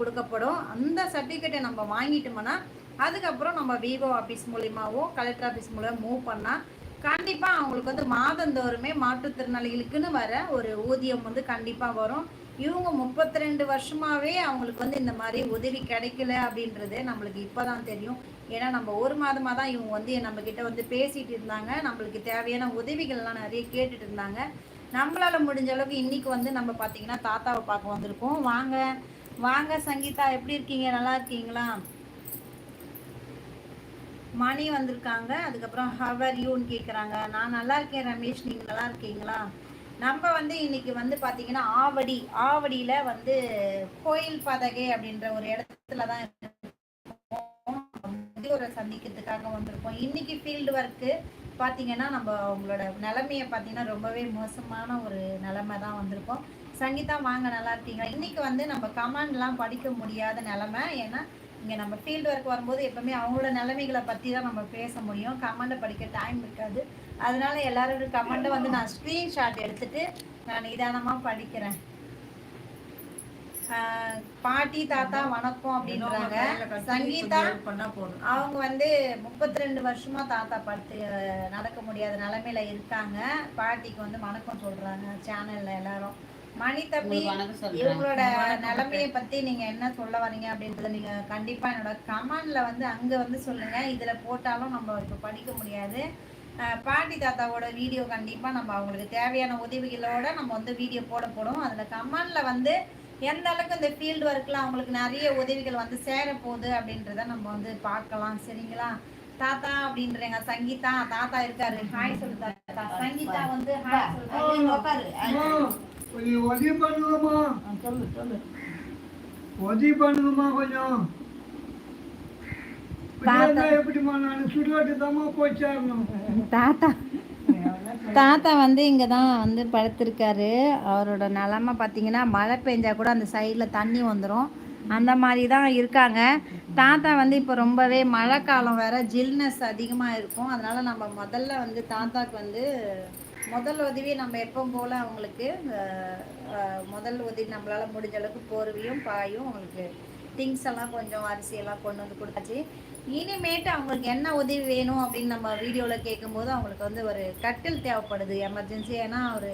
கொடுக்கப்படும். அந்த சர்டிஃபிகேட்டை நம்ம வாங்கிட்டோம்னா அதுக்கப்புறம் நம்ம விவோ ஆஃபீஸ் மூலியமாவோ கலெக்டர் ஆஃபீஸ் மூலியமாக மூவ் பண்ணால் கண்டிப்பாக அவங்களுக்கு வந்து மாதந்தோறுமே மாற்றுத்திறனாளிகளுக்குன்னு வர ஒரு ஊதியம் வந்து கண்டிப்பாக வரும். இவங்க முப்பத்தி ரெண்டு வருஷமாகவே அவங்களுக்கு வந்து இந்த மாதிரி உதவி கிடைக்கல அப்படின்றது நம்மளுக்கு இப்போ தான் தெரியும். ஏன்னா நம்ம ஒரு மாதமாக தான் இவங்க வந்து நம்மக்கிட்ட வந்து பேசிகிட்டு இருந்தாங்க. நம்மளுக்கு தேவையான உதவிகள்லாம் நிறைய கேட்டுட்டு இருந்தாங்க. நம்மளால் முடிஞ்ச அளவுக்கு இன்றைக்கி வந்து நம்ம பார்த்தீங்கன்னா தாத்தாவை பார்க்க வந்திருக்கோம். வாங்க. வாங்க சங்கீதா எப்படி இருக்கீங்க? நல்லா இருக்கீங்களா? மணி வந்திருக்காங்க. அதுக்கப்புறம் ஹவர் யூன்னு கேட்குறாங்க நான் நல்லா இருக்கேன் ரமேஷ் நீங்கள் நல்லா இருக்கீங்களா? நம்ம வந்து இன்னைக்கு வந்து பார்த்தீங்கன்னா ஆவடி ஆவடியில் வந்து கோயில் பதகை அப்படின்ற ஒரு இடத்துல தான் இருக்கோம். முதியோரை சந்திக்கிறதுக்காக வந்திருக்கோம். இன்னைக்கு ஃபீல்டு ஒர்க்கு பார்த்தீங்கன்னா நம்ம அவங்களோட நிலைமையை பார்த்தீங்கன்னா ரொம்பவே மோசமான ஒரு நிலைமை தான் வந்திருக்கோம். சங்கீதா வாங்க நல்லா இருக்கீங்களா? இன்னைக்கு வந்து நம்ம கமாண்ட்லாம் படிக்க முடியாத நிலைமை. ஏன்னா இங்கே நம்ம ஃபீல்டு ஒர்க் வரும்போது எப்பவுமே அவங்களோட நிலைமைகளை பற்றி தான் நம்ம பேச முடியும். கமெண்டை படிக்க டைம் இருக்காது. அதனால எல்லாரோட கமெண்டை வந்து நான் ஸ்க்ரீன்ஷாட் எடுத்துட்டு நான் நிதானமாக படிக்கிறேன். பாட்டி தாத்தா வணக்கம் அப்படின்றாங்க. சங்கீதா அவங்க வந்து முப்பத்தி ரெண்டு வருஷமா தாத்தா படுத்து நடக்க முடியாத நிலைமையில இருக்காங்க. பாட்டிக்கு வந்து வணக்கம் சொல்றாங்க சேனல்ல எல்லாரும். மணி தம்பி. இவங்களோட நிலைமையை பத்தி நீங்க என்ன சொல்ல வரீங்க அப்படின்றத நீங்க கண்டிப்பா என்னோட கமெண்ட்ல வந்து அங்க வந்து சொல்லுங்க. இதுல போட்டாலும் நம்ம இப்ப படிக்க முடியாது. பாட்டி தாத்தாவோட வீடியோ கண்டிப்பா நம்ம அவங்களுக்கு தேவையான உதவிகளோட நம்ம வந்து வீடியோ போட போடும் அதுல கமெண்ட்ல வந்து எந்த அளவுக்கு இந்த ஃபீல்டு ஒர்க்ல அவங்களுக்கு நிறைய உதவிகள் வந்து சேர போகுது அப்படின்றத நம்ம வந்து பார்க்கலாம். சரிங்களா? தாத்தா அப்படின்றங்க சங்கீதா தாத்தா இருக்காரு. ஹாய் சொல்லு தாத்தா. சங்கீதா வந்து ஹாய் சொல்லு. உட்காரு கொஞ்சம் உதவி பண்ணுங்கம்மா. சொல்லு சொல்லு. உதவி பண்ணுங்கம்மா கொஞ்சம். தாத்தா. எப்படிமா நான் சுடுகாட்டு தாம்மா போச்சாரணும் தாத்தா. தாத்தா வந்து இங்கே தான் வந்து படுத்திருக்காரு. அவரோட நிலமை பார்த்தீங்கன்னா மழை பெஞ்சா கூட அந்த சைடில் தண்ணி வந்துடும் அந்த மாதிரி தான் இருக்காங்க. தாத்தா வந்து இப்போ ரொம்பவே மழை காலம் வேற ஜில்னஸ் அதிகமாக இருக்கும். அதனால நம்ம முதல்ல வந்து தாத்தாக்கு வந்து முதல் உதவி நம்ம எப்பவும் போல் அவங்களுக்கு. முதல் உதவி நம்மளால் முடிஞ்ச அளவுக்கு போர்வையும் பாயும் அவங்களுக்கு திங்ஸ் எல்லாம் கொஞ்சம் அரிசியெல்லாம் கொண்டு வந்து கொடுத்தாச்சு. இனிமேட்டு அவங்களுக்கு என்ன உதவி வேணும் அப்படின்னு நம்ம வீடியோவில் கேட்கும்போது அவங்களுக்கு வந்து ஒரு கட்டில் தேவைப்படுது எமர்ஜென்சி ஏன்னா ஒரு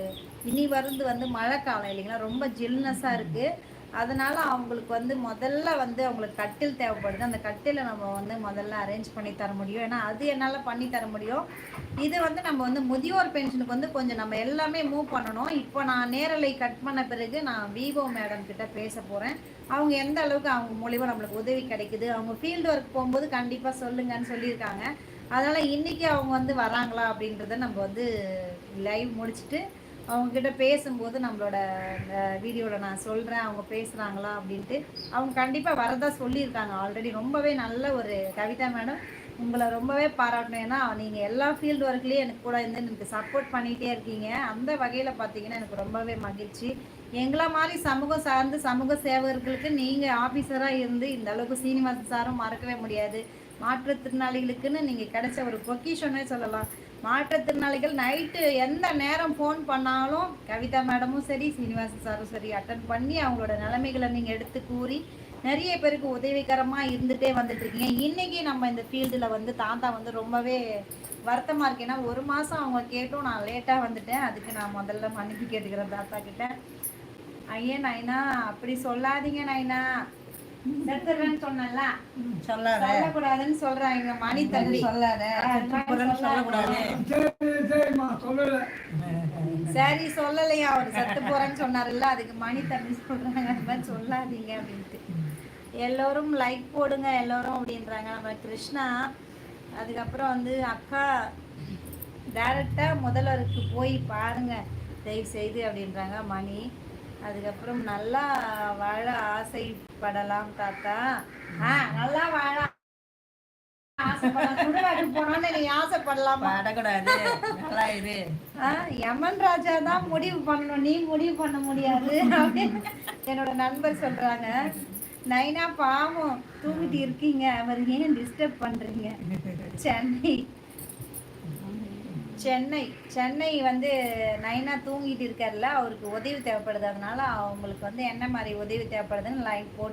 இனி வருந்து வந்து மழை காலம் இல்லைங்களா? ரொம்ப ஜில்னஸாக இருக்குது அதனால அவங்களுக்கு வந்து முதல்ல வந்து அவங்களுக்கு கட்டில் தேவைப்படுது. அந்த கட்டிலை நம்ம வந்து முதல்ல அரேஞ்ச் பண்ணி தர முடியும். ஏன்னா அது என்னால் பண்ணி தர முடியும். இது வந்து நம்ம வந்து முதியோர் பென்ஷனுக்கு வந்து கொஞ்சம் நம்ம எல்லாமே மூவ் பண்ணணும். இப்போ நான் நேரலை கட் பண்ண பிறகு நான் விவோ மேடம் கிட்ட பேச போகிறேன் அவங்க எந்த அளவுக்கு அவங்க மூலிமா நம்மளுக்கு உதவி கிடைக்குது. அவங்க ஃபீல்டு ஒர்க் போகும்போது கண்டிப்பாக சொல்லுங்கன்னு சொல்லியிருக்காங்க. அதனால் இன்றைக்கி அவங்க வந்து வராங்களா அப்படின்றத நம்ம வந்து லைவ் முடிச்சுட்டு அவங்கக்கிட்ட பேசும்போது நம்மளோட வீடியோவில் நான் சொல்கிறேன் அவங்க பேசுகிறாங்களா அப்படின்ட்டு அவங்க கண்டிப்பாக வரதா சொல்லியிருக்காங்க. ஆல்ரெடி ரொம்பவே நல்ல ஒரு கவிதா மேடம் உங்களை ரொம்பவே பாராட்டணும். ஏன்னா நீங்கள் எல்லா ஃபீல்டு ஒர்க்லேயும் எனக்கு கூட இருந்து எனக்கு சப்போர்ட் பண்ணிகிட்டே இருக்கீங்க. அந்த வகையில் பார்த்தீங்கன்னா எனக்கு ரொம்பவே மகிழ்ச்சி. எங்களை மாதிரி சமூகம் சார்ந்து சமூக சேவகர்களுக்கு நீங்கள் ஆஃபீஸராக இருந்து இந்த அளவுக்கு சீனிவாசன் சாரும் மறக்கவே முடியாது. மாற்றுத்திறனாளிகளுக்குன்னு நீங்கள் கிடைச்ச ஒரு பொக்கிஷனே சொல்லலாம். மாற்றுத்திறனாளிகள் நைட்டு எந்த நேரம் ஃபோன் பண்ணாலும் கவிதா மேடமும் சரி சீனிவாசன் சாரும் சரி அட்டன் பண்ணி அவங்களோட நிலைமைகளை நீங்கள் எடுத்து கூறி நிறைய பேருக்கு உதவிகரமாக இருந்துகிட்டே வந்துட்டு இருக்கீங்க. இன்னைக்கு நம்ம இந்த ஃபீல்டில் வந்து தாத்தா வந்து ரொம்பவே வருத்தமாக இருக்கு. ஏன்னா ஒரு மாதம் அவங்க கேட்டும் நான் லேட்டாக வந்துட்டேன். அதுக்கு நான் முதல்ல மன்னிப்பு கேட்டுக்கிறேன் தாத்தா கிட்ட. ஐயன் நைனா அப்படி சொல்லாதீங்க நைனா. செத்துறேன்னு சொன்னேன்ல. சொல்லாத. சொல்லக்கூடாதுன்னு சொல்றாங்க மணி சொல்லாத. சொல்லக்கூடாது. சரி சொல்லலையா அவர் செத்து போறேன்னு சொன்னார்ல அதுக்கு மணி தம்பி சொல்றாங்க அந்த மாதிரி சொல்லாதீங்க அப்படின்ட்டு. எல்லோரும் லைக் போடுங்க எல்லோரும் அப்படின்றாங்க. நம்ம கிருஷ்ணா அதுக்கப்புறம் வந்து அக்கா டைரக்டா முதல்வருக்கு போய் பாருங்க. தயவு செய்து அப்படின்றாங்க மணி. அதுக்கப்புறம் நல்லா வாழ ஆசைப்படலாம் தாத்தா. ஆ நல்லா வாழ யமன் ராஜா தான் முடிவு பண்ணணும். நீ முடிவு பண்ண முடியாது என்னோட நண்பர் சொல்றாங்க. நைனா பாவம் தூங்கிட்டு இருக்கீங்க. அவர் ஏன் டிஸ்டர்ப் பண்றீங்க? சென்னை. சென்னை சென்னை வந்து நைனா தூங்கிட்டு இருக்கார்ல அவருக்கு உதவி தேவைப்படுது. அதனால அவங்களுக்கு வந்து என்ன மாதிரி உதவி தேவைப்படுதுன்னு லைன் போட்டு